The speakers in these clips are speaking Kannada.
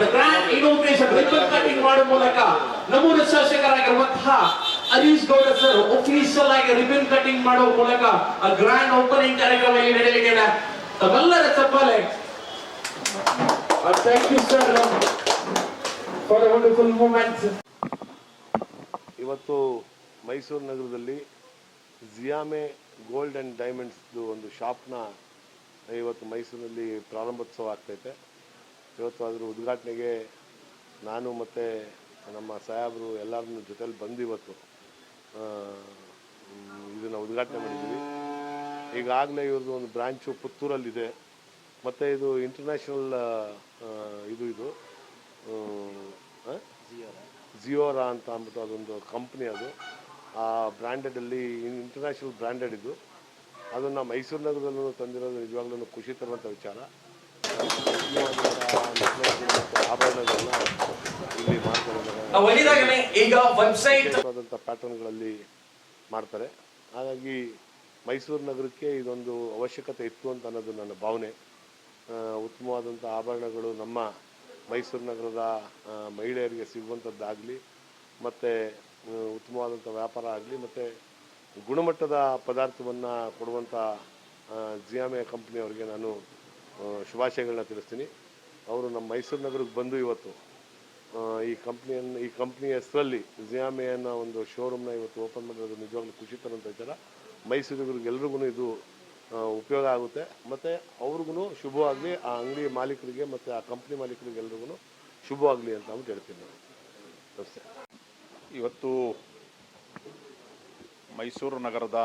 The grand inauguration ribbon cutting ಮಾಡುವ ಮೂಲಕ ನಮ್ಮೂರ ಶಾಸಕರಾಗಿರುವಂತಹ ಹರೀಶ್ ಗೌಡ ಸರ್ ಒಫಿಷಿಯಲ್ ಆಗಿ ರಿಬನ್ ಕಟಿಂಗ್ ಮಾಡುವ ಮೂಲಕ ಆ ಗ್ರ್ಯಾಂಡ್ ಓಪನಿಂಗ್ ಕಾರ್ಯಕ್ರಮ ಇಲ್ಲಿ ನಡೆಯಲಿಕ್ಕೆ ತಮ್ಮೆಲ್ಲರ ಚಪ್ಪಾಲೆ thank you sir for wonderful moments ಇವತ್ತು ಮೈಸೂರು ನಗರದಲ್ಲಿ ಜಿಯಾಮೆ ಗೋಲ್ಡ್ ಆ್ಯಂಡ್ ಡೈಮಂಡ್ಸ್ದು ಒಂದು ಶಾಪ್ನ ಇವತ್ತು ಮೈಸೂರಿನಲ್ಲಿ ಪ್ರಾರಂಭೋತ್ಸವ ಆಗ್ತೈತೆ. ಇವತ್ತು ಅದರ ಉದ್ಘಾಟನೆಗೆ ನಾನು ಮತ್ತು ನಮ್ಮ ಸಾಹೇಬರು ಎಲ್ಲರನ್ನ ಜೊತೆಲಿ ಬಂದು ಇವತ್ತು ಇದನ್ನು ಉದ್ಘಾಟನೆ ಮಾಡಿದ್ದೀವಿ ಈಗಾಗಲೇ ಇವ್ರದ್ದು ಒಂದು ಬ್ರಾಂಚು ಪುತ್ತೂರಲ್ಲಿದೆ. ಮತ್ತು ಇದು ಇಂಟರ್ನ್ಯಾಷನಲ್ ಇದು ಇದು? ಜಿಯೋರಾ ಅಂತ ಅಂದ್ಬಿಟ್ಟು ಅದೊಂದು ಕಂಪ್ನಿ ಅದು. ಆ ಬ್ರ್ಯಾಂಡೆಡಲ್ಲಿ ಇಂಟರ್ನ್ಯಾಷನಲ್ ಬ್ರ್ಯಾಂಡೆಡ್ ಇದು. ಅದನ್ನು ಮೈಸೂರು ನಗರದಲ್ಲೂ ತಂದಿರೋದು ನಿಜವಾಗ್ಲೂ ಖುಷಿ ತರುವಂಥ ವಿಚಾರ. ಈಗ ವೆಬ್ಸೈಟ್ ಪ್ಯಾಟರ್ನ್ಗಳಲ್ಲಿ ಮಾಡ್ತಾರೆ. ಹಾಗಾಗಿ ಮೈಸೂರು ನಗರಕ್ಕೆ ಇದೊಂದು ಅವಶ್ಯಕತೆ ಇತ್ತು ಅಂತ ಅನ್ನೋದು ನನ್ನ ಭಾವನೆ. ಉತ್ತಮವಾದಂಥ ಆಭರಣಗಳು ನಮ್ಮ ಮೈಸೂರು ನಗರದ ಮಹಿಳೆಯರಿಗೆ ಸಿಗುವಂಥದ್ದಾಗಲಿ ಮತ್ತು ಉತ್ತಮವಾದಂಥ ವ್ಯಾಪಾರ ಆಗಲಿ, ಮತ್ತು ಗುಣಮಟ್ಟದ ಪದಾರ್ಥವನ್ನು ಕೊಡುವಂಥ ಜಿಯಾಮೆ ಕಂಪ್ನಿಯವರಿಗೆ ನಾನು ಶುಭಾಶಯಗಳನ್ನ ತಿಳಿಸ್ತೀನಿ. ಅವರು ನಮ್ಮ ಮೈಸೂರು ನಗರಕ್ಕೆ ಬಂದು ಇವತ್ತು ಈ ಕಂಪ್ನಿಯನ್ನು, ಈ ಕಂಪ್ನಿಯ ಹೆಸರಲ್ಲಿ ಜಿಯಾಮೆ ಅನ್ನೋ ಒಂದು ಶೋರೂಮ್ನ ಇವತ್ತು ಓಪನ್ ಮಾಡಿರೋದು ನಿಜವಾಗ್ಲೂ ಖುಷಿ ತರುವಂಥ ವಿಚಾರ. ಮೈಸೂರಿಗರಿಗೆ ಎಲ್ರಿಗೂ ಇದು ಉಪಯೋಗ ಆಗುತ್ತೆ. ಮತ್ತು ಅವ್ರಿಗೂ ಶುಭವಾಗಲಿ, ಆ ಅಂಗಡಿ ಮಾಲೀಕರಿಗೆ ಮತ್ತು ಆ ಕಂಪ್ನಿ ಮಾಲೀಕರಿಗೆ ಎಲ್ರಿಗೂ ಶುಭವಾಗಲಿ ಅಂತ ನಾವು ಹೇಳ್ತೀನಿ. ನಾನು ನಮಸ್ತೆ. ಇವತ್ತು ಮೈಸೂರು ನಗರದ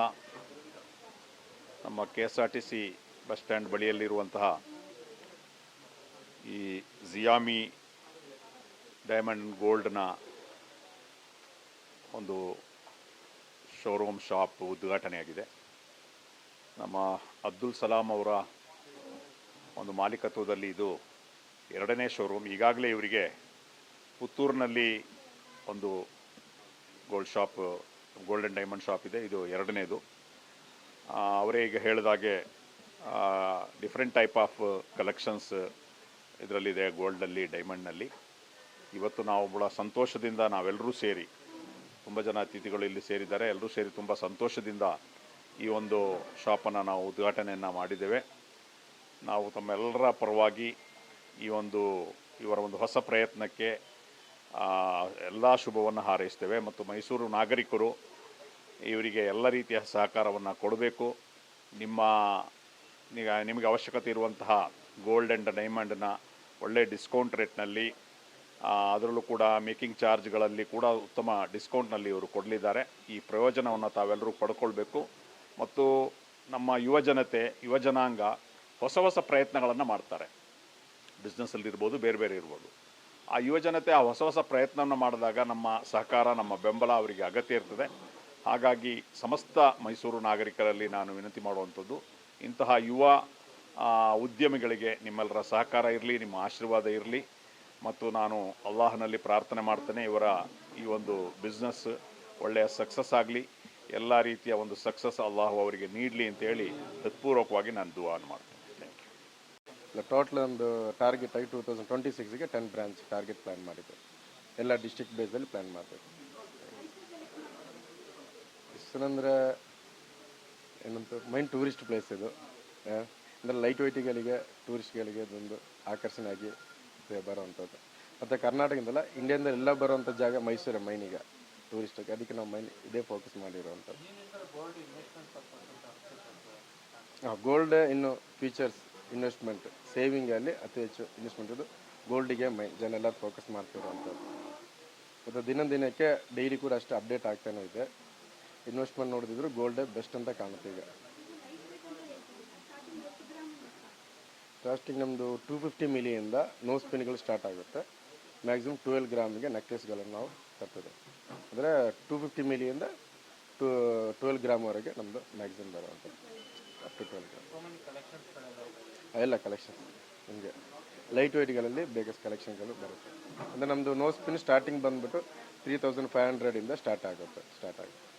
ನಮ್ಮ K S R T C bus stand ಬಳಿಯಲ್ಲಿರುವಂತಹ ಈ ಜಿಯಾಮಿ ಡೈಮಂಡ್ ಗೋಲ್ಡ್ನ ಒಂದು ಶೋರೂಮ್ ಶಾಪ್ ಉದ್ಘಾಟನೆಯಾಗಿದೆ. ನಮ್ಮ ಅಬ್ದುಲ್ ಸಲಾಂ ಅವರ ಒಂದು ಮಾಲೀಕತ್ವದಲ್ಲಿ ಇದು ಎರಡನೇ ಶೋರೂಮ್. ಈಗಾಗಲೇ ಇವರಿಗೆ ಪುತ್ತೂರಿನಲ್ಲಿ ಒಂದು gold shop, golden diamond shop ಇದೆ. ಇದು ಎರಡನೇದು. ಅವರೇ ಈಗ ಹೇಳಿದಾಗೆ ಡಿಫ್ರೆಂಟ್ ಟೈಪ್ ಆಫ್ ಕಲೆಕ್ಷನ್ಸ್ ಇದರಲ್ಲಿದೆ ಗೋಲ್ಡಲ್ಲಿ ಡೈಮಂಡ್ನಲ್ಲಿ ಇವತ್ತು ನಾವು ಬಹಳ ಸಂತೋಷದಿಂದ ನಾವೆಲ್ಲರೂ ಸೇರಿ, ತುಂಬ ಜನ ಅತಿಥಿಗಳು ಇಲ್ಲಿ ಸೇರಿದ್ದಾರೆ. ಎಲ್ಲರೂ ಸೇರಿ ತುಂಬ ಸಂತೋಷದಿಂದ ಈ ಒಂದು ಶಾಪನ್ನು ನಾವು ಉದ್ಘಾಟನೆಯನ್ನು ಮಾಡಿದ್ದೇವೆ. ನಾವು ತಮ್ಮೆಲ್ಲರ ಪರವಾಗಿ ಈ ಒಂದು, ಇವರ ಒಂದು ಹೊಸ ಪ್ರಯತ್ನಕ್ಕೆ ಎಲ್ಲ ಶುಭವನ್ನು ಹಾರೈಸ್ತೇವೆ. ಮತ್ತು ಮೈಸೂರು ನಾಗರಿಕರು, ಇವರಿಗೆ ಎಲ್ಲ ರೀತಿಯ ಸಹಕಾರವನ್ನು ಕೊಡಬೇಕು. ನಿಮ್ಮ ಈಗ ನಿಮಗೆ ಅವಶ್ಯಕತೆ ಇರುವಂತಹ ಗೋಲ್ಡ್ ಆ್ಯಂಡ್ ಡೈಮಂಡನ್ನ ಒಳ್ಳೆ ಡಿಸ್ಕೌಂಟ್ ರೇಟ್ನಲ್ಲಿ ಅದರಲ್ಲೂ ಕೂಡ ಮೇಕಿಂಗ್ ಚಾರ್ಜ್ಗಳಲ್ಲಿ ಕೂಡ ಉತ್ತಮ ಡಿಸ್ಕೌಂಟ್ನಲ್ಲಿ ಇವರು ಕೊಡಲಿದ್ದಾರೆ. ಈ ಪ್ರಯೋಜನವನ್ನು ತಾವೆಲ್ಲರೂ ಪಡ್ಕೊಳ್ಬೇಕು. ಮತ್ತು ನಮ್ಮ ಯುವ ಜನತೆ ಯುವಜನಾಂಗ ಹೊಸ ಹೊಸ ಪ್ರಯತ್ನಗಳನ್ನು ಮಾಡ್ತಾರೆ. ಬಿಸ್ನೆಸ್ಸಲ್ಲಿ ಇರ್ಬೋದು, ಬೇರೆ ಬೇರೆ ಇರ್ಬೋದು. ಆ ಯುವ ಜನತೆ ಆ ಹೊಸ ಹೊಸ ಪ್ರಯತ್ನವನ್ನು ಮಾಡಿದಾಗ ನಮ್ಮ ಸಹಕಾರ, ನಮ್ಮ ಬೆಂಬಲ ಅವರಿಗೆ ಅಗತ್ಯ ಇರ್ತದೆ. ಹಾಗಾಗಿ ಸಮಸ್ತ ಮೈಸೂರು ನಾಗರಿಕರಲ್ಲಿ ನಾನು ವಿನಂತಿ ಮಾಡುವಂಥದ್ದು ಇಂತಹ ಯುವ ಉದ್ಯಮಿಗಳಿಗೆ ನಿಮ್ಮೆಲ್ಲರ ಸಹಕಾರ ಇರಲಿ, ನಿಮ್ಮ ಆಶೀರ್ವಾದ ಇರಲಿ. ಮತ್ತು ನಾನು ಅಲ್ಲಾಹನಲ್ಲಿ ಪ್ರಾರ್ಥನೆ ಮಾಡ್ತೇನೆ, ಇವರ ಈ ಒಂದು ಬಿಸ್ನೆಸ್ ಒಳ್ಳೆಯ ಸಕ್ಸಸ್ ಆಗಲಿ. ಎಲ್ಲ ರೀತಿಯ ಒಂದು ಸಕ್ಸಸ್ ಅಲ್ಲಾಹು ಅವರಿಗೆ ನೀಡಲಿ ಅಂತೇಳಿ ಹೃತ್ಪೂರ್ವಕವಾಗಿ ನಾನು ದುವಾನ್ ಮಾಡ್ತೇನೆ. ಥ್ಯಾಂಕ್ ಯು ಟೋಟಲ್ ಒಂದು ಟಾರ್ಗೆಟ್ ಆಗಿ ಟೂ ತೌಸಂಡ್ ಟ್ವೆಂಟಿ ಸಿಕ್ಸ್ಗೆ ಟೆನ್ ಬ್ರಾಂಚ್ ಟಾರ್ಗೆಟ್ ಪ್ಲ್ಯಾನ್ ಮಾಡಿದ್ದೆ ಎಲ್ಲ ಡಿಸ್ಟಿಕ್ ಬೇಸಲ್ಲಿ ಪ್ಲ್ಯಾನ್ ಮಾಡಬೇಕು ಹೆಸರಂದ್ರೆ ಏನಂತ ಮೈನ್ ಟೂರಿಸ್ಟ್ ಪ್ಲೇಸ್ ಇದು. ಅಂದರೆ ಲೈಟ್ ವೈಟಿಗಳಿಗೆ ಟೂರಿಸ್ಟ್ಗಳಿಗೆ ಇದೊಂದು ಆಕರ್ಷಣೆ ಆಗಿ ಬರೋವಂಥದ್ದು. ಬರುವಂಥದ್ದು ಮತ್ತು ಕರ್ನಾಟಕದಿಂದಲ್ಲ ಇಂಡಿಯಾದಲ್ಲಿ ಎಲ್ಲ ಬರುವಂಥ ಜಾಗ ಮೈಸೂರೇ ಮೈನಿಗೆ ಟೂರಿಸ್ಟಿಗೆ ಅದಕ್ಕೆ ನಾವು ಮೈನ್ ಇದೇ ಫೋಕಸ್ ಮಾಡಿರುವಂಥದ್ದು. ಹಾಂ ಗೋಲ್ಡ್ ಇನ್ನು ಫ್ಯೂಚರ್ಸ್ ಇನ್ವೆಸ್ಟ್ಮೆಂಟ್ ಸೇವಿಂಗಲ್ಲಿ ಅತಿ ಹೆಚ್ಚು ಇನ್ವೆಸ್ಟ್ಮೆಂಟ್ ಇದು ಗೋಲ್ಡಿಗೆ ಮೈ ಜನ ಎಲ್ಲ ಫೋಕಸ್ ಮಾಡ್ತಿರುವಂಥದ್ದು. ಮತ್ತು ದಿನ ದಿನಕ್ಕೆ ಡೈಲಿ ಕೂಡ ಅಷ್ಟು ಅಪ್ಡೇಟ್ ಆಗ್ತಾನೆ ಇದೆ. ಇನ್ವೆಸ್ಟ್ಮೆಂಟ್ ನೋಡಿದ್ರು ಗೋಲ್ಡೇ ಬೆಸ್ಟ್ ಅಂತ ಕಾಣುತ್ತೆ ಈಗ. ಸ್ಟಾರ್ಟಿಂಗ್ ನಮ್ಮದು ಟೂ ಫಿಫ್ಟಿ ಮಿಲಿಯಿಂದ ನೋ ಸ್ಪಿನ್ಗಳು ಸ್ಟಾರ್ಟ್ ಆಗುತ್ತೆ. ಮ್ಯಾಕ್ಸಿಮಮ್ ಟ್ವೆಲ್ ಗ್ರಾಮಿಗೆ ನೆಕ್ಲೆಸ್ಗಳನ್ನು ನಾವು ತರ್ತದೆ ಅಂದರೆ ಟೂ ಫಿಫ್ಟಿ ಮಿಲಿಯಿಂದ ಟು ಟ್ವೆಲ್ ಗ್ರಾಮ್ವರೆಗೆ ನಮ್ಮದು ಮ್ಯಾಕ್ಸಿಮಮ್ ಬರುವಂಥದ್ದು. ಅಪ್ ಟು ಟ್ವೆಲ್ ಗ್ರಾಮ್ ಎಲ್ಲ ಕಲೆಕ್ಷನ್ ನಿಮಗೆ ಲೈಟ್ ವೈಟ್ಗಳಲ್ಲಿ ಬೇಗಸ್ ಕಲೆಕ್ಷನ್ಗಳು ಬರುತ್ತೆ. ಅಂದರೆ ನಮ್ಮದು ನೋ ಸ್ಪಿನ್ ಸ್ಟಾರ್ಟಿಂಗ್ ಬಂದುಬಿಟ್ಟು ತ್ರೀ ತೌಸಂಡ್ ಫೈವ್ ಹಂಡ್ರೆಡಿಂದ ಸ್ಟಾರ್ಟ್ ಆಗುತ್ತೆ ಸ್ಟಾರ್ಟ್ ಆಗುತ್ತೆ.